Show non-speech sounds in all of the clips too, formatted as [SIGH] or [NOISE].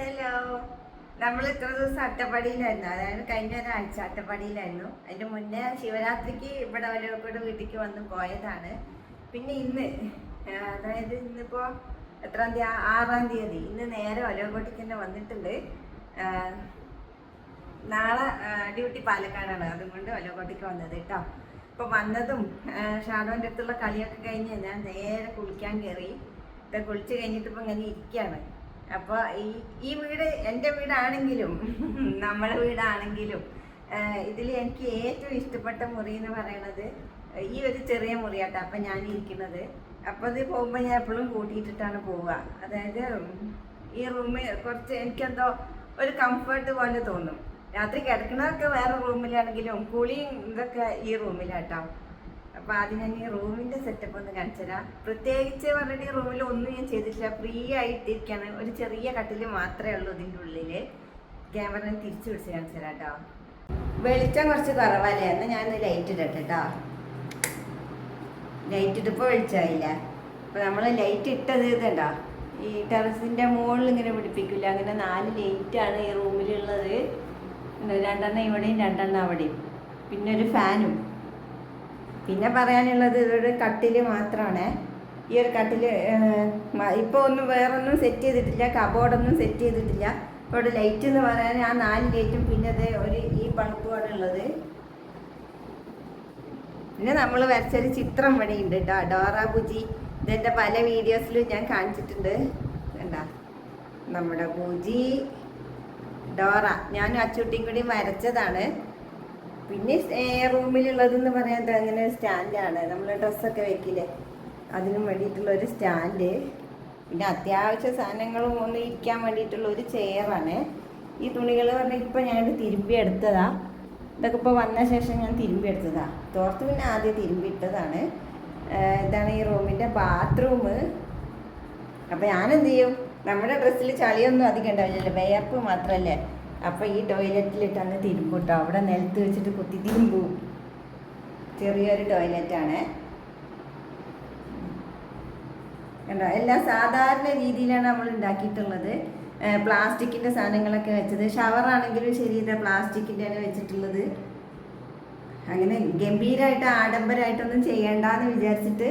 Hello നമ്മൾ ഇത്ര ദിവസം അട്ടപ്പാടിയിലായിരുന്നു. അതായത് കഴിഞ്ഞ ഒരാഴ്ച അട്ടപ്പാടിയിലായിരുന്നു. അതിന്റെ മുന്നേ ശിവരാത്രിക്ക് ഇവിടെ ഒലോക്കോട് വീട്ടിലേക്ക് വന്ന് പോയതാണ്. പിന്നെ ഇന്ന് അതായത് ഇന്നിപ്പോ എത്രാം തീയതി ആറാം തീയതി. ഇന്ന് നേരെ ഒലോക്കോട്ടേക്ക് തന്നെ വന്നിട്ടുണ്ട്. നാളെ ഡ്യൂട്ടി പാലക്കാടാണ്. അതുകൊണ്ട് ഒലോക്കോട്ടേക്ക് വന്നത് കേട്ടോ. ഇപ്പൊ വന്നതും ഷാഡോന്റെ അടുത്തുള്ള കളിയൊക്കെ കഴിഞ്ഞ് ഞാൻ നേരെ കുളിക്കാൻ കയറി. ഇപ്പൊ കുളിച്ച് കഴിഞ്ഞിട്ട് ഇപ്പൊ ഇങ്ങനെ ഇരിക്കുകയാണ്. അപ്പൊ ഈ ഈ വീട് എന്റെ വീടാണെങ്കിലും നമ്മളെ വീടാണെങ്കിലും ഇതിൽ എനിക്ക് ഏറ്റവും ഇഷ്ടപ്പെട്ട മുറി എന്ന് പറയണത് ഈ ഒരു ചെറിയ മുറിയാട്ടോ അപ്പൊ ഞാൻ ഇരിക്കുന്നത് അപ്പൊ ഇത് പോകുമ്പോൾ ഞാൻ എപ്പോഴും കൂട്ടിയിട്ടിട്ടാണ് പോവുക. അതായത് ഈ റൂമിൽ കുറച്ച് എനിക്കെന്തോ ഒരു കംഫർട്ട് പോലെ തോന്നും. രാത്രി കിടക്കണതൊക്കെ വേറെ റൂമിലാണെങ്കിലും കുളിയും ഇതൊക്കെ ഈ റൂമിലാട്ടോ അപ്പൊ ആദ്യം ഞാൻ ഈ റൂമിന്റെ സെറ്റപ്പ് ഒന്ന് കാണിച്ചുതരാം പ്രത്യേകിച്ച് പറഞ്ഞിട്ട് ഈ റൂമിൽ ഒന്നും ഞാൻ ചെയ്തിട്ടില്ല. ഫ്രീ ആയിട്ടിരിക്കാണ്. ഒരു ചെറിയ കട്ടിൽ മാത്രമേ ഉള്ളൂ ഇതിന്റെ ഉള്ളിൽ. ക്യാമറ ഞാൻ തിരിച്ചു പിടിച്ച് കാണിച്ചു തരാം കേട്ടോ വെളിച്ചം കുറച്ച് കുറവല്ലേ? എന്നാ ഞാൻ ലൈറ്റ് ഇടട്ടെ കേട്ടോ ലൈറ്റ് ഇട്ടിപ്പോ വെളിച്ചമായില്ല അപ്പൊ നമ്മൾ ലൈറ്റ് ഇട്ടത് ഇതുണ്ടോ ഈ ടെറസിന്റെ മുകളിൽ ഇങ്ങനെ പിടിപ്പിക്കില്ല അങ്ങനെ നാല് ലൈറ്റ് ആണ് ഈ റൂമിലുള്ളത്. രണ്ടെണ്ണം ഇവിടെയും രണ്ടെണ്ണം അവിടെയും. പിന്നെ ഒരു ഫാനും പിന്നെ പറയാനുള്ളത് ഇതൊരു കട്ടിൽ മാത്രമാണ് ഈ ഒരു കട്ടിൽ ഇപ്പോൾ ഒന്നും വേറൊന്നും സെറ്റ് ചെയ്തിട്ടില്ല കബോർഡൊന്നും സെറ്റ് ചെയ്തിട്ടില്ല. ഇവിടെ ലൈറ്റ് എന്ന് പറയാൻ ആ നാല് ലൈറ്റും പിന്നെ അത് ഒരു ഈ ബൾബുമാണ് ഉള്ളത്. പിന്നെ നമ്മൾ വരച്ചൊരു ചിത്രം ഉണ്ട് കേട്ടോ ഡോറ ബുജി ഇതെന്റെ പല വീഡിയോസിലും ഞാൻ കാണിച്ചിട്ടുണ്ട്. കണ്ടാ? നമ്മുടെ ബുജി ഡോറ. ഞാനും അച്ചുട്ടിയും കൂടി വരച്ചതാണ്. പിന്നെ റൂമിലുള്ളതെന്ന് പറയാൻ അങ്ങനെ സ്റ്റാൻഡാണ് നമ്മൾ ഡ്രസ്സൊക്കെ വെക്കില്ലേ? അതിനും വേണ്ടിയിട്ടുള്ള ഒരു സ്റ്റാൻഡ് പിന്നെ അത്യാവശ്യ സാധനങ്ങളും ഒന്ന് ഇരിക്കാൻ വേണ്ടിയിട്ടുള്ള ഒരു ചെയറാണ് ഈ തുണികൾ പറഞ്ഞാൽ ഇപ്പം ഞാൻ തിരുമ്പി എടുത്തതാ. ഇതൊക്കെ ഇപ്പോൾ വന്ന ശേഷം ഞാൻ തിരുമ്പി എടുത്തതാ. തോർത്ത് പിന്നെ ആദ്യം തിരുമ്പി ഇട്ടതാണ്. ഇതാണ് ഈ റൂമിന്റെ ബാത്റൂം അപ്പം ഞാനെന്ത് ചെയ്യും? നമ്മുടെ ഡ്രസ്സിൽ ചളിയൊന്നും അധികം ഉണ്ടാവില്ലല്ലോ. വേർപ്പ് മാത്രമല്ലേ അപ്പം ഈ ടോയ്ലറ്റിലിട്ടാണ് തിരുമ്പും കേട്ടോ അവിടെ നിലത്ത് വെച്ചിട്ട് കുത്തി തിരുമ്പൂ. ചെറിയൊരു ടോയ്ലറ്റാണ്. കണ്ടോ? എല്ലാം സാധാരണ രീതിയിലാണ് നമ്മൾ ഉണ്ടാക്കിയിട്ടുള്ളത്. പ്ലാസ്റ്റിക്കിന്റെ സാധനങ്ങളൊക്കെ വെച്ചത്. ഷവറാണെങ്കിലും ശരി പ്ലാസ്റ്റിക്കിന്റെ പ്ലാസ്റ്റിക്കിന്റെയാണ് വെച്ചിട്ടുള്ളത്. അങ്ങനെ ഗംഭീരമായിട്ട് ആഡംബരമായിട്ടൊന്നും ചെയ്യണ്ടെന്ന് വിചാരിച്ചിട്ട്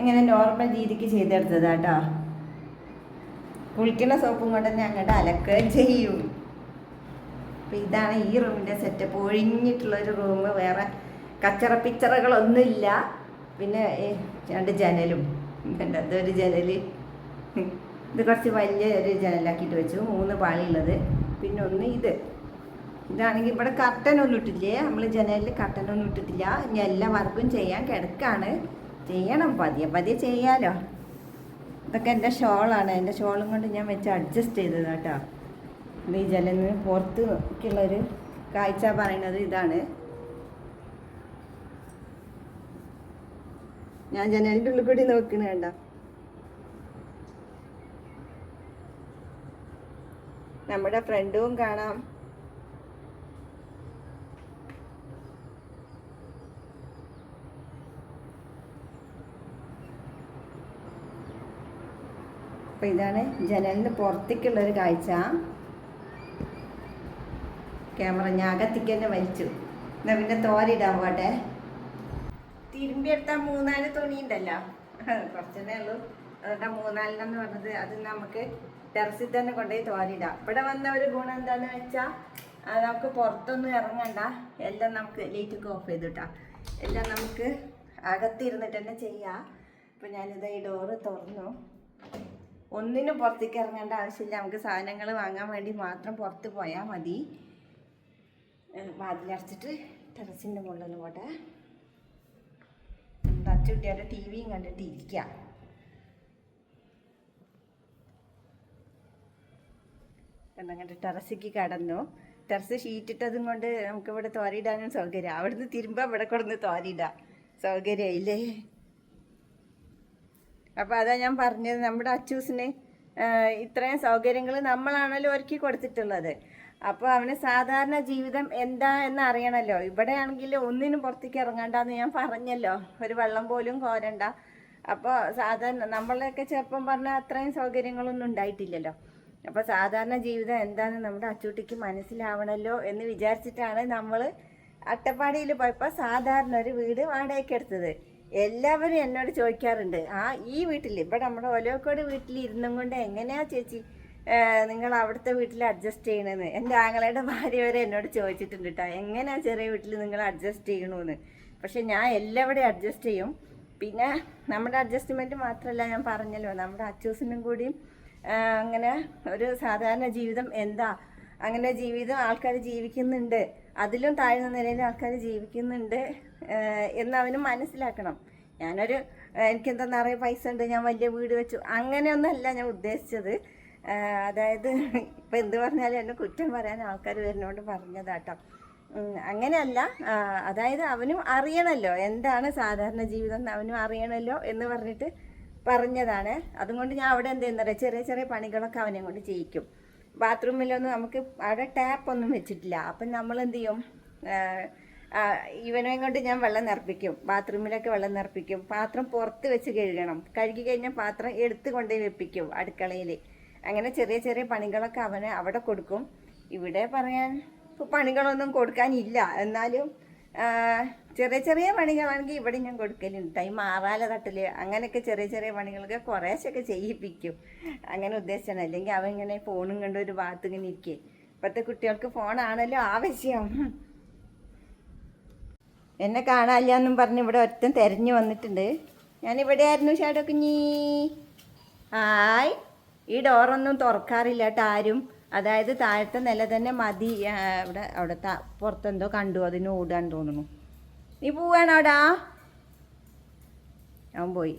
ഇങ്ങനെ നോർമൽ രീതിക്ക് ചെയ്തെടുത്തതാട്ടോ. കുളിക്കുന്ന സോപ്പും കൊണ്ട് തന്നെ അങ്ങോട്ട് അലക്കുകയും ചെയ്യും. അപ്പം ഇതാണ് ഈ റൂമിന്റെ സെറ്റപ്പ് ഒഴിഞ്ഞിട്ടുള്ള ഒരു റൂം വേറെ കച്ചറ പിക്ചറുകളൊന്നുമില്ല പിന്നെ രണ്ട് ജനലും. ഉണ്ട് അതൊരു ജനൽ ഇത് കുറച്ച് വലിയ ഒരു ജനലാക്കിയിട്ട് വെച്ചു. മൂന്ന് പാളിയുള്ളത്. പിന്നെ ഒന്ന് ഇത്. ഇതാണെങ്കിൽ ഇവിടെ കർട്ടനൊന്നും ഇട്ടില്ലേ നമ്മൾ ജനലിൽ കർട്ടനൊന്നും ഇട്ടിട്ടില്ല. ഇനി എല്ലാ വർക്കും ചെയ്യാൻ കിടക്കാണ്. ചെയ്യണം. പതിയെ പതിയെ ചെയ്യാലോ. ഇതൊക്കെ എന്റെ ഷോളാണ് എന്റെ ഷോളും കൊണ്ട് ഞാൻ വെച്ച് അഡ്ജസ്റ്റ് ചെയ്തത് കേട്ടോ ഇത് ഈ ജനലിന് പുറത്തുള്ളൊരു കാഴ്ച പറയുന്നത് ഇതാണ്. ഞാൻ ജനലിന്റെ ഉള്ളിൽ കൂടി നോക്കണ കണ്ട? നമ്മുടെ ഫ്രണ്ടും കാണാം. അപ്പൊ ഇതാണ് ജനലിന് പുറത്തേക്കുള്ള ഒരു കാഴ്ച. ക്യാമറ ഞാൻ അകത്തേക്ക് തന്നെ വലിച്ചു. എന്നാ പിന്നെ തോരിടാൻ പോട്ടെ. തിരുമ്പിയെടുത്ത മൂന്നാൽ തുണി ഉണ്ടല്ലോ [LAUGHS] കുറച്ചേ ഉള്ളൂ അതുകൊണ്ട് മൂന്നാലിനെന്ന് പറഞ്ഞത്. അത് നമുക്ക് ടെറസിൽ തന്നെ കൊണ്ടുപോയി തോരിടാം. ഇവിടെ വന്ന ഒരു ഗുണം എന്താന്ന് വെച്ചാൽ നമുക്ക് പുറത്തൊന്നും ഇറങ്ങണ്ട. എല്ലാം നമുക്ക് ലൈറ്റൊക്കെ ഓഫ് ചെയ്തിട്ടാ എല്ലാം നമുക്ക് അകത്തിരുന്നിട്ട് തന്നെ ചെയ്യാം. ഇപ്പം ഞാനിത് ഈ ഡോറ് തുറന്നു. ഒന്നിനും പുറത്തേക്ക് ഇറങ്ങേണ്ട ആവശ്യമില്ല. നമുക്ക് സാധനങ്ങൾ വാങ്ങാൻ വേണ്ടി മാത്രം പുറത്ത് പോയാൽ മതി. വാതിലടച്ചിട്ട് ടെറസിന്റെ മുകളിൽ പോട്ടെ. തച്ചുട്ടിയുടെ ടി വിയും കണ്ടിട്ട് ഇരിക്കുക എന്നങ്ങോട്ട് ടെറസിക്ക് കടന്നു. ടെറസ് ഷീറ്റിട്ടതും കൊണ്ട് നമുക്ക് ഇവിടെ തോരിയിടാനും സൗകര്യം. അവിടുന്ന് തിരുമ്പോൾ ഇവിടെ കൊടുന്ന് തോരിയിടാം. സൗകര്യമില്ലേ അപ്പോൾ അതാ ഞാൻ പറഞ്ഞത്. നമ്മുടെ അച്ചൂസിന് ഇത്രയും സൗകര്യങ്ങൾ നമ്മളാണല്ലോ ഒരുക്കി കൊടുത്തിട്ടുള്ളത്. അപ്പോൾ അവന് സാധാരണ ജീവിതം എന്താ എന്ന് അറിയണല്ലോ. ഇവിടെ ആണെങ്കിൽ ഒന്നിനും പുറത്തേക്ക് ഇറങ്ങണ്ടെന്ന് ഞാൻ പറഞ്ഞല്ലോ. ഒരു വെള്ളം പോലും കോരണ്ട. അപ്പോൾ സാധാരണ നമ്മളെയൊക്കെ ചെറുപ്പം പറഞ്ഞാൽ അത്രയും സൗകര്യങ്ങളൊന്നും ഉണ്ടായിട്ടില്ലല്ലോ. അപ്പോൾ സാധാരണ ജീവിതം എന്താണെന്ന് നമ്മുടെ അച്ചൂട്ടിക്ക് മനസ്സിലാവണല്ലോ എന്ന് വിചാരിച്ചിട്ടാണ് നമ്മൾ അട്ടപ്പാടിയിൽ പോയപ്പോൾ സാധാരണ ഒരു വീട് വാടകയ്ക്ക് എടുത്തത്. എല്ലാവരും എന്നോട് ചോദിക്കാറുണ്ട് ആ ഈ വീട്ടിൽ ഇവിടെ നമ്മുടെ ഒലോക്കോട് വീട്ടിൽ ഇരുന്നും കൊണ്ട് എങ്ങനെയാ ചേച്ചി? നിങ്ങൾ അവിടുത്തെ വീട്ടിൽ അഡ്ജസ്റ്റ് ചെയ്യണമെന്ന് എന്റെ ആങ്ങളയുടെ ഭാര്യ വരെ എന്നോട് ചോദിച്ചിട്ടുണ്ട് കേട്ടോ എങ്ങനെയാണ് ചെറിയ വീട്ടിൽ നിങ്ങൾ അഡ്ജസ്റ്റ് ചെയ്യണമെന്ന് പക്ഷെ ഞാൻ എല്ലാവിടെയും അഡ്ജസ്റ്റ് ചെയ്യും. പിന്നെ നമ്മുടെ അഡ്ജസ്റ്റ്മെന്റ് മാത്രമല്ല ഞാൻ പറഞ്ഞല്ലോ. നമ്മുടെ അച്ചൂസിനും കൂടിയും അങ്ങനെ ഒരു സാധാരണ ജീവിതം എന്താ? അങ്ങനെ ജീവിതം ആൾക്കാർ ജീവിക്കുന്നുണ്ട്. അതിലും താഴ്ന്ന നിലയിൽ ആൾക്കാർ ജീവിക്കുന്നുണ്ട് ആ, എന്ന് അവന് മനസ്സിലാക്കണം. ഞാനൊരു എനിക്കെന്താ നിറയെ പൈസ ഉണ്ട് ഞാൻ വലിയ വീട് വെച്ചു. അങ്ങനെയൊന്നല്ല ഞാൻ ഉദ്ദേശിച്ചത്. അതായത് ഇപ്പം എന്ത് പറഞ്ഞാലും എന്നെ കുറ്റം പറയാൻ ആൾക്കാർ വരുന്നോണ്ട് പറഞ്ഞതാട്ടോ. അങ്ങനെയല്ല അതായത് അവനും അറിയണമല്ലോ എന്താണ് സാധാരണ ജീവിതം എന്ന് അവനും അറിയണമല്ലോ എന്ന് പറഞ്ഞിട്ട് പറഞ്ഞതാണ്. അതുകൊണ്ട് ഞാൻ അവിടെ എന്ത് ചെയ്യുന്ന ചെറിയ ചെറിയ പണികളൊക്കെ അവനെ കൊണ്ട് ചെയ്യിക്കും. ബാത്റൂമിലൊന്നും നമുക്ക് അവിടെ ടാപ്പൊന്നും വെച്ചിട്ടില്ല. അപ്പം നമ്മൾ എന്ത് ചെയ്യും ഇവനെ കൊണ്ട് ഞാൻ വെള്ളം നിറപ്പിക്കും. ബാത്റൂമിലൊക്കെ വെള്ളം നിറപ്പിക്കും. പാത്രം പുറത്ത് വെച്ച് കഴുകണം. കഴുകി കഴിഞ്ഞാൽ പാത്രം എടുത്ത് കൊണ്ടുപോയി വെപ്പിക്കും അടുക്കളയിൽ അങ്ങനെ ചെറിയ ചെറിയ പണികളൊക്കെ അവന് അവിടെ കൊടുക്കും. ഇവിടെ പറയാൻ പണികളൊന്നും കൊടുക്കാനില്ല. എന്നാലും ചെറിയ ചെറിയ പണികളാണെങ്കിൽ ഇവിടെ ഞാൻ കൊടുക്കലുണ്ട്. ടൈം മാറാല തട്ടിൽ അങ്ങനെയൊക്കെ ചെറിയ ചെറിയ പണികളൊക്കെ കുറേശ്ശൊക്കെ ചെയ്യിപ്പിക്കും. അങ്ങനെ ഉദ്ദേശിച്ചാണ്. അല്ലെങ്കിൽ അവൻ ഇങ്ങനെ ഫോണും കണ്ട് ഒരു ഭാഗത്ത് ഇങ്ങനെ ഇരിക്കേ. ഇപ്പോഴത്തെ കുട്ടികൾക്ക് ഫോണാണല്ലോ ആവശ്യം. എന്നെ കാണാനില്ല എന്നും പറഞ്ഞ് ഇവിടെ ഒറ്റം തിരഞ്ഞു വന്നിട്ടുണ്ട്. ഞാനിവിടെ ആയിരുന്നു ഷാഡോ കുഞ്ഞി. ഹായ്. ഈ ഡോറൊന്നും തുറക്കാറില്ല കേട്ടോ ആരും. അതായത് താഴത്തെ നില തന്നെ മതി. ഇവിടെ അവിടെ പുറത്തെന്തോ കണ്ടു. അതിന് ഓടാൻ തോന്നുന്നു. നീ പോവാണോടാ ഞാൻ പോയി.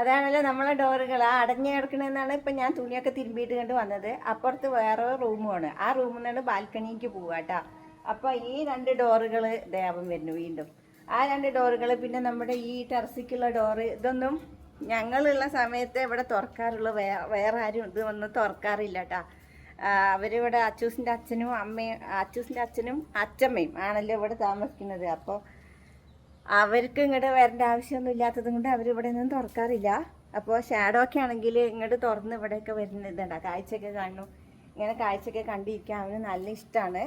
അതാണല്ലോ നമ്മളെ ഡോറുകൾ. ആ അടഞ്ഞു കിടക്കണമെന്നാണ് ഇപ്പം ഞാൻ തുണിയൊക്കെ തിരുമ്പിയിട്ട് കണ്ട് വന്നത്. അപ്പുറത്ത് വേറെ റൂമുമാണ്. ആ റൂമിൽ നിന്നാണ് ബാൽക്കണിക്ക് പോവുക കേട്ടോ. അപ്പോൾ ഈ രണ്ട് ഡോറുകൾ ദേവം വരുന്നു വീണ്ടും. ആ രണ്ട് ഡോറുകൾ പിന്നെ നമ്മുടെ ഈ ടെറസിക്കുള്ള ഡോറ് ഇതൊന്നും ഞങ്ങളുള്ള സമയത്ത് ഇവിടെ തുറക്കാറുള്ളൂ. വേ വേറെ ആരും ഇത് ഒന്നും തുറക്കാറില്ല കേട്ടോ അവരിവിടെ അച്ചൂസിന്റെ അച്ഛനും അമ്മയും അച്ചൂസിന്റെ അച്ഛനും അച്ചമ്മയും ആണല്ലോ ഇവിടെ താമസിക്കുന്നത്. അപ്പോൾ അവർക്ക് ഇങ്ങോട്ട് വരേണ്ട ആവശ്യമൊന്നും ഇല്ലാത്തത് കൊണ്ട് അവരിവിടെ ഒന്നും തുറക്കാറില്ല. അപ്പോൾ ഷാഡോ ഒക്കെ ആണെങ്കിൽ ഇങ്ങോട്ട് തുറന്ന് ഇവിടെയൊക്കെ വരുന്നതുണ്ട് കാഴ്ചയൊക്കെ കാണും. ഇങ്ങനെ കാഴ്ചയൊക്കെ കണ്ടിരിക്കാൻ അവന് നല്ല ഇഷ്ടമാണ്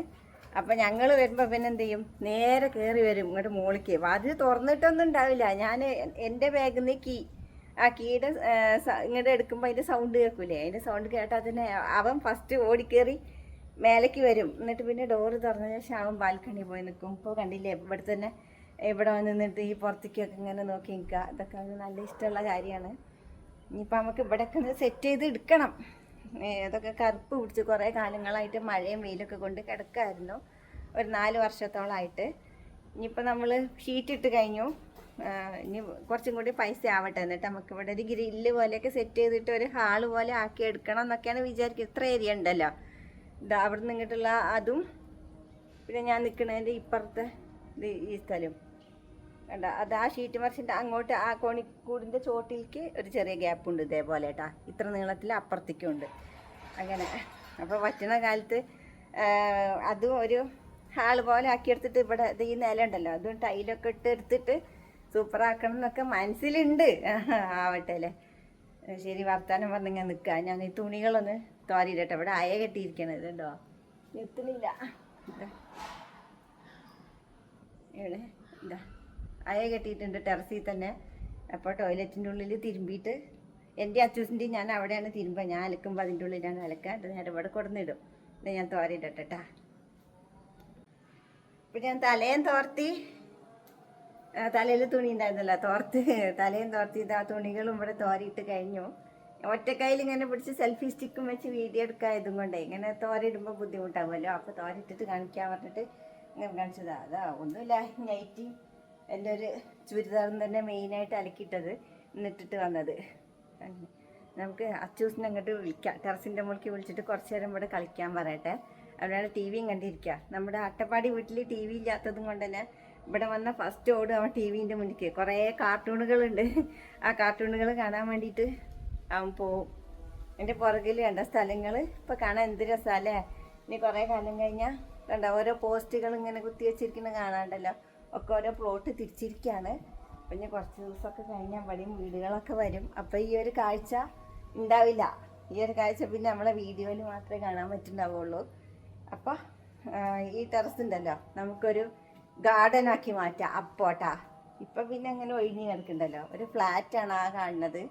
അപ്പം ഞങ്ങൾ വരുമ്പോൾ പിന്നെ എന്ത് ചെയ്യും? നേരെ കയറി വരും ഇങ്ങോട്ട് മോളിക്ക്. വാതിൽ തുറന്നിട്ടൊന്നും ഉണ്ടാവില്ല. ഞാൻ എന്റെ ബാഗിൽ നിന്ന് കീ ആ കീയുടെ ഇങ്ങോട്ട് എടുക്കുമ്പോൾ അതിന്റെ സൗണ്ട് കേൾക്കൂലേ? അതിന്റെ സൗണ്ട് കേട്ടാൽ തന്നെ അവൻ ഫസ്റ്റ് ഓടിക്കേറി മേലേക്ക് വരും. എന്നിട്ട് പിന്നെ ഡോറ് തുറന്ന ശേഷം അവൻ ബാൽക്കണി പോയി നിൽക്കും ഇപ്പോൾ കണ്ടില്ലേ ഇവിടെ തന്നെ ഇവിടെ നിന്നിട്ട് ഈ പുറത്തേക്കൊക്കെ ഇങ്ങനെ നോക്കി നിൽക്കുക ഇതൊക്കെ നല്ല ഇഷ്ടമുള്ള കാര്യമാണ്. ഇനിയിപ്പോൾ നമുക്ക് ഇവിടെയൊക്കെ ഒന്ന് സെറ്റ് ചെയ്ത് എടുക്കണം. ഇതൊക്കെ കറുപ്പ് പിടിച്ച് കുറേ കാലങ്ങളായിട്ട് മഴയും വെയിലൊക്കെ കൊണ്ട് കിടക്കായിരുന്നു. ഒരു നാല് വർഷത്തോളമായിട്ട് ഇനിയിപ്പോൾ നമ്മൾ ഷീറ്റ് ഇട്ട് കഴിഞ്ഞു. ഇനി കുറച്ചും കൂടി പൈസ ആവട്ടെ. എന്നിട്ട് നമുക്ക് ഇവിടെ ഒരു ഗ്രില്ല് പോലെയൊക്കെ സെറ്റ് ചെയ്തിട്ട് ഒരു ഹാൾ പോലെ ആക്കി എടുക്കണം എന്നൊക്കെയാണ് വിചാരിക്കുക ഇത്ര ഏരിയ ഉണ്ടല്ലോ. ഇതാ അവിടെ നിന്ന് ഇങ്ങോട്ടുള്ള അതും പിന്നെ ഞാൻ നിൽക്കുന്നതിന്റെ ഇപ്പുറത്തെ ഇത് ഈ സ്ഥലം. കണ്ട? അത് ആ ഷീറ്റ് മറിച്ചിട്ട് അങ്ങോട്ട് ആ കോണിക്കൂടിന്റെ ചോട്ടിലേക്ക് ഒരു ചെറിയ ഗ്യാപ്പ് ഉണ്ട് ഇതേപോലെ കേട്ടാ ഇത്ര നീളത്തിൽ അപ്പുറത്തേക്കും ഉണ്ട് അങ്ങനെ. അപ്പോൾ പറ്റുന്ന കാലത്ത് അതും ഒരു ഹാൾ പോലെ ആക്കിയെടുത്തിട്ട് ഇവിടെ ഇത് ഈ നില ഉണ്ടല്ലോ അതും ടൈലൊക്കെ ഇട്ട് എടുത്തിട്ട് സൂപ്പറാക്കണം എന്നൊക്കെ മനസ്സിലുണ്ട്. ആവട്ടെ അല്ലേ? ശരി വർത്താനം പറഞ്ഞിങ്ങനെ നിൽക്കുക ഞാൻ ഈ തുണികളൊന്ന് തോരിയിടട്ടെ. ഇവിടെ അയ കെട്ടിയിരിക്കണത് കേട്ടോ. എത്തുന്നില്ല. ഇവിടെ ഇതാ. അയ കെട്ടിയിട്ടുണ്ട് ടെറസിൽ തന്നെ. അപ്പോൾ ടോയ്ലറ്റിന്റെ ഉള്ളിൽ തിരുമ്പിയിട്ട് എന്റെ അച്ചൂസിന്റെയും ഞാൻ അവിടെയാണ് തിരുമ്പുക. ഞാൻ അലക്കുമ്പോൾ അതിന്റെ ഉള്ളിലാണ് അലക്കുക. അത് നേരെ ഇവിടെ കൊടുന്നിടും. ഇത് ഞാൻ തോരയിടട്ടെട്ടാ ഇപ്പം ഞാൻ തലയും തോർത്തി. തലയിൽ തുണി ഉണ്ടായിരുന്നല്ലോ തോർത്ത്. തലയും തോർത്തി ആ തുണികളും ഇവിടെ തോരിയിട്ട് കഴിഞ്ഞു. ഒറ്റക്കൈയിൽ ഇങ്ങനെ പിടിച്ച് സെൽഫി സ്റ്റിക്കും വെച്ച് വീഡിയോ എടുക്കാൻ ഇതും കൊണ്ടേ ഇങ്ങനെ തോരയിടുമ്പോൾ ബുദ്ധിമുട്ടാവുമല്ലോ. അപ്പോൾ തോരയിട്ടിട്ട് കാണിക്കാൻ പറഞ്ഞിട്ട് ഇങ്ങനെ കാണിച്ചതാ. അതാ ഒന്നുമില്ല നൈറ്റി എന്റെ ഒരു ചുരിദാറും തന്നെ മെയിനായിട്ട് അലക്കിയിട്ടത് എന്നിട്ടിട്ട് വന്നത്. നമുക്ക് അച്ചൂസിനെ അങ്ങോട്ട് വിളിക്കാം. ടെറസിന്റെ മുകളിലേക്ക് വിളിച്ചിട്ട് കുറച്ച് നേരം ഇവിടെ കളിക്കാൻ പറയട്ടെ. അവിടെയാണ് ടി വിയും കണ്ടിരിക്കുക. നമ്മുടെ അട്ടപ്പാടി വീട്ടിൽ ടി വി ഇല്ലാത്തതും കൊണ്ട് തന്നെ ഇവിടെ വന്ന ഫസ്റ്റ് ഓടും അവൻ ടി വിന്റെ മുന്നിലേക്ക് കുറേ കാർട്ടൂണുകളുണ്ട്. ആ കാർട്ടൂണുകൾ കാണാൻ വേണ്ടിയിട്ട് അവൻ പോവും. എന്റെ പുറകിൽ കണ്ട സ്ഥലങ്ങൾ ഇപ്പോൾ കാണാൻ എന്ത് രസമല്ലേ ഇനി കുറേ കാലം കഴിഞ്ഞാൽ കണ്ട ഓരോ പോസ്റ്റുകൾ ഇങ്ങനെ കുത്തി വെച്ചിരിക്കുന്നത് കാണാണ്ടല്ലോ. ഒക്കെ ഓരോ പ്ലോട്ട് തിരിച്ചിരിക്കുകയാണ് ഇനി കുറച്ച് ദിവസമൊക്കെ കഴിഞ്ഞാൽ വഴിയും വീടുകളൊക്കെ വരും. അപ്പോൾ ഈ ഒരു കാഴ്ച ഉണ്ടാവില്ല. ഈ ഒരു കാഴ്ച പിന്നെ നമ്മളെ വീഡിയോയിൽ മാത്രമേ കാണാൻ പറ്റുന്നുണ്ടാവുള്ളൂ. അപ്പോൾ ഈ ടെറസ് ഉണ്ടല്ലോ. നമുക്കൊരു ഗാർഡൻ ആക്കി മാറ്റാം. അപ്പോട്ടാ. ഇപ്പം പിന്നെ അങ്ങനെ ഒഴിഞ്ഞു കിടക്കണ്ടല്ലോ. ഒരു ഫ്ലാറ്റാണ് ആ കാണുന്നത്.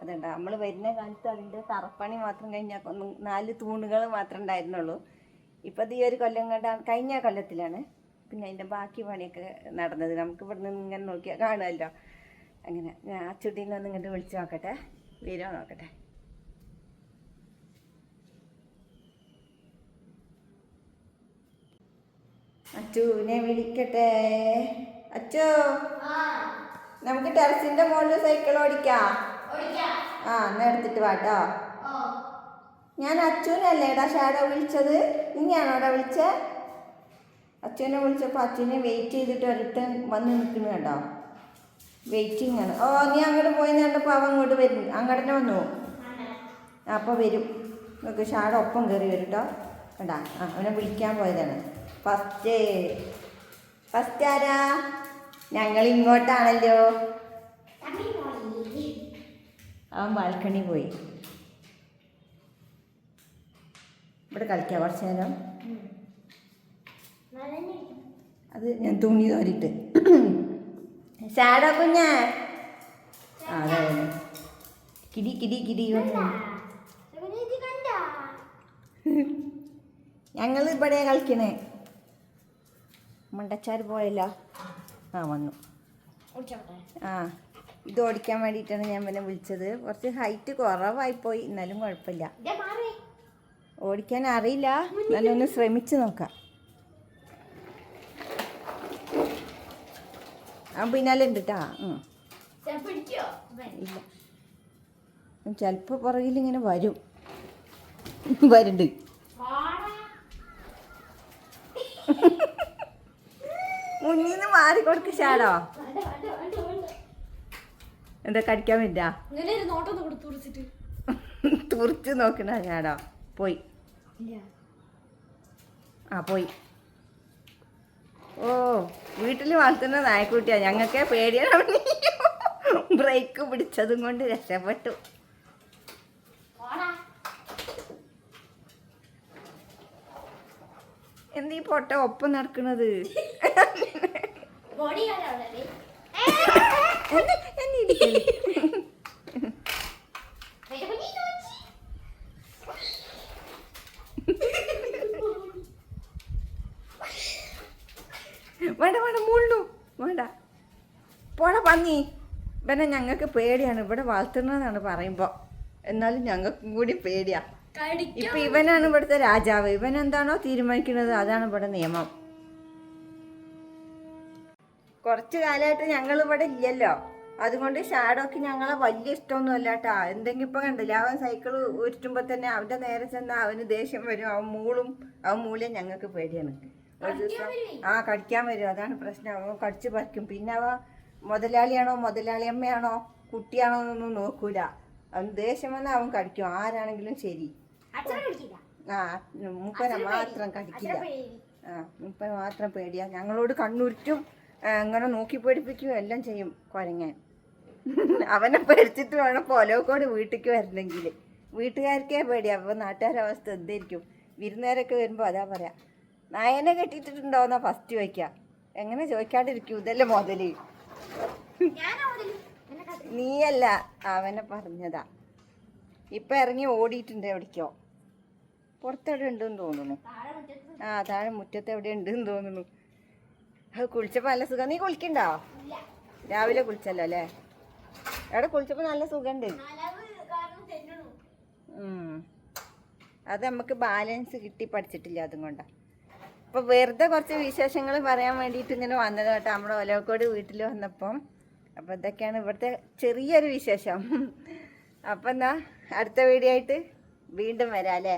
അതുണ്ട് നമ്മൾ വരുന്ന കാലത്ത് അതിന്റെ തറപ്പണി മാത്രം കഴിഞ്ഞാൽ നാല് തൂണുകൾ മാത്രം ഉണ്ടായിരുന്നുള്ളൂ. ഇപ്പം ഈ ഒരു കൊല്ലം കണ്ട കഴിഞ്ഞ കൊല്ലത്തിലാണ്. പിന്നെ അതിന്റെ ബാക്കി പണിയൊക്കെ നടന്നത്. നമുക്ക് ഇവിടെ നിന്ന് ഇങ്ങനെ നോക്കിയാൽ കാണുമല്ലോ അങ്ങനെ ഞാൻ ആ ചുട്ടീനെ നിന്ന് ഇങ്ങോട്ട് വിളിച്ച് നോക്കട്ടെ. വരുമോ നോക്കട്ടെ. അച്ചുവിനെ വിളിക്കട്ടെ? അച്ചു നമുക്ക് ടെറസിന്റെ മുകളിൽ സൈക്കിൾ ഓടിക്കാം. ആ എന്നാ എടുത്തിട്ട് വാട്ടോ ഞാൻ അച്ചുവിനല്ലേടാ ഷാഡോ വിളിച്ചത്? നീയാണോടാ വിളിച്ച വിളിച്ചേ? അച്ഛനെ വിളിച്ചപ്പോൾ അച്ഛനെ വെയിറ്റ് ചെയ്തിട്ട് ഒരുത്തൻ വന്ന് നിൽക്കുന്നു കേട്ടോ വെയിറ്റിംഗ് ആണ്. ഓ നീ അങ്ങോട്ട് പോയി കണ്ടപ്പോൾ അവൻ അങ്ങോട്ട് വരും. അങ്ങോട്ട് തന്നെ വന്നു അപ്പോൾ വരും. നമുക്ക് ഷാഡ ഒപ്പം കയറി വരും കേട്ടോ കണ്ടാ? ആ അവനെ വിളിക്കാൻ പോയതാണ്. ഫസ്റ്റ് ഫസ്റ്റ് ആരാ? ഞങ്ങൾ ഇങ്ങോട്ടാണല്ലോ. അവൻ ബാൽക്കണി പോയി. ഇവിടെ കളിക്കാം കുറച്ച് നേരം. അത് ഞാൻ തുണി തോരിട്ട് ഷാഡോ കുഞ്ഞ? അതെ. കിടി കിടി കിടി. ഞങ്ങൾ ഇവിടെ കളിക്കണേ. മണ്ടച്ചാർ പോയല്ലോ? ആ വന്നു. ആ ഇത് ഓടിക്കാൻ വേണ്ടിയിട്ടാണ് ഞാൻ പിന്നെ വിളിച്ചത്. കുറച്ച് ഹൈറ്റ് കുറവായിപ്പോയി എന്നാലും കുഴപ്പമില്ല. ഓടിക്കാൻ അറിയില്ല. എന്നാലും ഒന്ന് ശ്രമിച്ചു നോക്കാം. ആ പിന്നാലെ ഉണ്ട് കേട്ടാ ഇല്ല. ചിലപ്പോൾ പുറകിൽ ഇങ്ങനെ വരും. വരുന്നുണ്ട് [LAUGHS] മുന്നിൽ നിന്ന് മാറി കൊടുക്ക് ഷാടോ എന്താ കടിക്കാൻ പറ്റാ? തുറച്ച് നോക്കണ ഷാടോ പോയി. ആ പോയി. ഓ വീട്ടിൽ വളർത്തുന്ന നായക്കുട്ടിയാ. ഞങ്ങൾക്കേ പേടിയാണ്. ബ്രേക്ക് പിടിച്ചതും കൊണ്ട് രക്ഷപ്പെട്ടു. എന്തീ പൊട്ട ഒപ്പം നടക്കണത്. വേണ്ട വേണ്ട മുള്ളു. വേണ്ട. പോട പന്നി. പിന്നെ ഞങ്ങൾക്ക് പേടിയാണ്. ഇവിടെ വളർത്തുന്നതെന്നാണ് പറയുമ്പോൾ എന്നാലും ഞങ്ങൾക്കും കൂടി പേടിയാ. ഇപ്പൊ ഇവനാണ് ഇവിടുത്തെ രാജാവ്. ഇവൻ എന്താണോ തീരുമാനിക്കുന്നത് അതാണ് ഇവിടെ നിയമം. കുറച്ച് കാലമായിട്ട് ഞങ്ങൾ ഇവിടെ ഇല്ലല്ലോ. അതുകൊണ്ട് ഷാഡോക്ക് ഞങ്ങളെ വലിയ ഇഷ്ടമൊന്നും അല്ല കേട്ടാ എന്തെങ്കിലും ഇപ്പൊ കണ്ടില്ല അവൻ സൈക്കിൾ ഉരുട്ടുമ്പോ തന്നെ അവന്റെ നേരെ ചെന്ന അവന് ദേഷ്യം വരും. അവൻ മൂളും അവൻ മൂളിയ ഞങ്ങൾക്ക് പേടിയാണ്. ഒരു ദിവസം ആ കടിക്കാൻ വരും. അതാണ് പ്രശ്നം. അവൻ കടിച്ചു പറിക്കും. പിന്നെ അവ മുതലാളിയാണോ മുതലാളിയമ്മയാണോ കുട്ടിയാണോ എന്നൊന്നും നോക്കൂല. അവൻ ദേഷ്യം വന്നാൽ അവൻ കടിക്കും. ആരാണെങ്കിലും ശരി. ആ മൂപ്പനെ മാത്രം കടിക്കില്ല. ആ മൂപ്പനെ മാത്രം പേടിയാ. ഞങ്ങളോട് കണ്ണുരുറ്റും അങ്ങനെ നോക്കി പേടിപ്പിക്കും എല്ലാം ചെയ്യും കുരങ്ങൻ. [LAUGHS] അവനെ പേടിച്ചിട്ട് വേണം പൊലോക്കോട് വീട്ടിലേക്ക് വരണമെങ്കിൽ. വീട്ടുകാർക്കേ പേടിയാ. അപ്പോൾ നാട്ടുകാരുടെ അവസ്ഥ എന്തായിരിക്കും? വിരുന്നുകാരൊക്കെ വരുമ്പോൾ അതാ പറയാ. നായനെ കെട്ടിയിട്ടുണ്ടോന്നാ ഫസ്റ്റ് ചോദിക്കാം. എങ്ങനെ ചോദിക്കാണ്ടിരിക്കും ഇതല്ലേ മുതൽ? നീയല്ല അവനെ പറഞ്ഞതാ. ഇപ്പൊ ഇറങ്ങി ഓടിയിട്ടുണ്ട് എവിടേക്കോ. പുറത്തെവിടെ ഉണ്ടെന്ന് തോന്നുന്നു. ആ താഴെ മുറ്റത്ത് എവിടെ ഉണ്ടെന്ന് തോന്നുന്നു. അത് കുളിച്ചപ്പോൾ നല്ല സുഖം. നീ കുളിക്കണ്ടോ? രാവിലെ കുളിച്ചല്ലോ അല്ലേ? എവിടെ കുളിച്ചപ്പോൾ നല്ല സുഖമുണ്ട്. അത് നമുക്ക് ബാലൻസ് കിട്ടി പഠിച്ചിട്ടില്ല അതും കൊണ്ടാ. അപ്പോൾ വെറുതെ കുറച്ച് വിശേഷങ്ങൾ പറയാൻ വേണ്ടിയിട്ട് ഇങ്ങനെ വന്നത് കേട്ടോ. നമ്മുടെ ഒലവക്കോട് വീട്ടിൽ വന്നപ്പം അപ്പോൾ ഇതൊക്കെയാണ് ഇവിടുത്തെ ചെറിയൊരു വിശേഷം. അപ്പം എന്നാ അടുത്ത വീഡിയോ ആയിട്ട് വീണ്ടും വരാം അല്ലേ?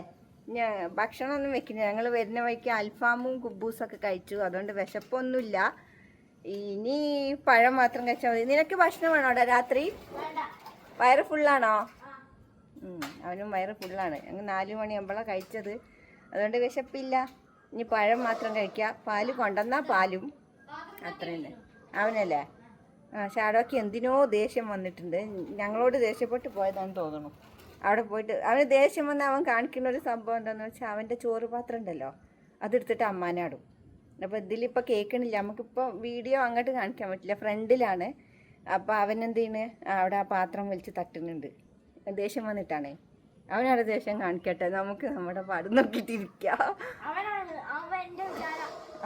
ഞാൻ ഭക്ഷണമൊന്നും വെക്കില്ല. ഞങ്ങൾ വരുന്ന വഴിക്ക് അൽഫാമും കുബൂസൊക്കെ കഴിച്ചു. അതുകൊണ്ട് വിശപ്പൊന്നുമില്ല. ഇനി പഴം മാത്രം കഴിച്ചാൽ മതി. നിനക്ക് ഭക്ഷണം വേണോ അവിടെ രാത്രി? വയറ് ഫുള്ളാണോ അവനും വയറ് ഫുള്ളാണ് ഞങ്ങൾ നാല് മണിയാകുമ്പോഴാണ് കഴിച്ചത്. അതുകൊണ്ട് വിശപ്പില്ല. ഇനി പഴം മാത്രം കഴിക്കുക പാൽ കൊണ്ടുവന്നാൽ പാലും. അത്രയല്ലേ അവനല്ലേ? ഷാഡോക്ക് എന്തിനോ ദേഷ്യം വന്നിട്ടുണ്ട്. ഞങ്ങളോട് ദേഷ്യപ്പെട്ട് പോയതാണെന്ന് തോന്നുന്നു. അവിടെ പോയിട്ട് അവന് ദേഷ്യം വന്ന് അവൻ കാണിക്കുന്ന ഒരു സംഭവം എന്താണെന്ന് വെച്ചാൽ അവന്റെ ചോറ് പാത്രം ഉണ്ടല്ലോ അതെടുത്തിട്ട് അമ്മാനാടും അപ്പോൾ ഇതിലിപ്പോൾ കേൾക്കണില്ല. നമുക്കിപ്പോൾ വീഡിയോ അങ്ങോട്ട് കാണിക്കാൻ പറ്റില്ല. ഫ്രണ്ടിലാണ്. അപ്പോൾ അവൻ എന്ത് ചെയ്യണ്? അവിടെ ആ പാത്രം വലിച്ച് തട്ടുന്നുണ്ട്. ദേഷ്യം വന്നിട്ടാണേ. അവനവിടെ ദേഷ്യം കാണിക്കട്ടെ. നമുക്ക് നമ്മുടെ പാട് നോക്കിയിട്ടിരിക്കാം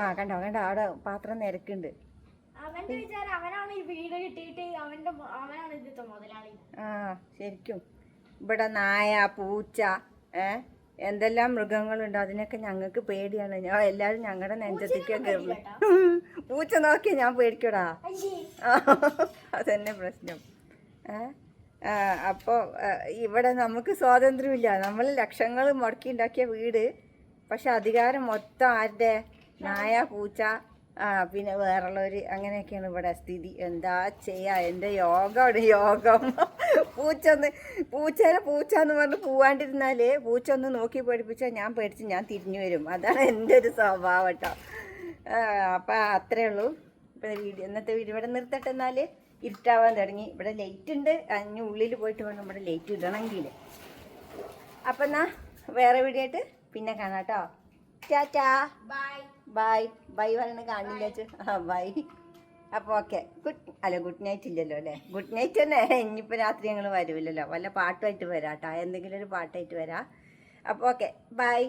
ആ കണ്ടോ? കണ്ടോ? അവിടെ പാത്രം നിരക്കുന്നുണ്ട് അവന്റെ വിചാരം അവനാണ് ഈ വീട് കിട്ടിയിട്ട് അവന്റെ അവനാണ് ഇതിത്തെ മുതലാളി. ആ ശരിക്കും. ഇവിടെ നായ പൂച്ച ഏ എന്തെല്ലാം മൃഗങ്ങളുണ്ട്. അതിനൊക്കെ ഞങ്ങൾക്ക് പേടിയാണ്. ഞാൻ എല്ലാരും ഞങ്ങളുടെ നെഞ്ചത്തേക്ക് കയറുന്നു പൂച്ച നോക്കി ഞാൻ പേടിക്കടാ? അതന്നെ പ്രശ്നം. ഏ അപ്പോൾ ഇവിടെ നമുക്ക് സ്വാതന്ത്ര്യമില്ല. നമ്മൾ ലക്ഷങ്ങൾ മുടക്കി ഉണ്ടാക്കിയ വീട്. പക്ഷെ അധികാരം മൊത്തം ആരുടെ? നായ പൂച്ച പിന്നെ വേറുള്ളവർ അങ്ങനെയൊക്കെയാണ് ഇവിടെ സ്ഥിതി. എന്താ ചെയ്യാ? എന്റെ യോഗമാണ് യോഗം. പൂച്ച ഒന്ന് പൂച്ചേനെ പൂച്ച എന്ന് പറഞ്ഞ് പോവാണ്ടിരുന്നാൽ പൂച്ച ഒന്ന് നോക്കി പേടിപ്പിച്ചാൽ ഞാൻ പേടിച്ച് ഞാൻ തിരിഞ്ഞു വരും. അതാണ് എന്റെ ഒരു സ്വഭാവം കേട്ടോ. അപ്പം അത്രേ ഉള്ളൂ. ഇപ്പം വീഡിയോ ഇന്നത്തെ വീഡിയോ ഇവിടെ നിർത്തട്ടെ എന്നാൽ ഇരുട്ടാവാൻ തുടങ്ങി. ഇവിടെ ലൈറ്റ് ഉണ്ട്. അതിന് ഉള്ളിൽ പോയിട്ട് വേണം ഇവിടെ ലൈറ്റ് ഇടണമെങ്കിൽ അപ്പം എന്നാ വേറെ വീഡിയോ ആയിട്ട് പിന്നെ കാണാം കേട്ടോ. ടാറ്റാ ബൈ ബൈ ബൈ പറയണ കാണില്ല ആ ബൈ അപ്പോൾ ഓക്കെ ഗുഡ് അല്ല ഗുഡ് നൈറ്റ് ഇല്ലല്ലോ അല്ലേ? ഗുഡ് നൈറ്റ് തന്നെ. ഇനിയിപ്പോൾ രാത്രി ഞങ്ങൾ വരുമല്ലോ വല്ല പാട്ടുമായിട്ട് വരാം കേട്ടോ എന്തെങ്കിലും ഒരു പാട്ടായിട്ട് വരാം. അപ്പോൾ ഓക്കെ ബൈ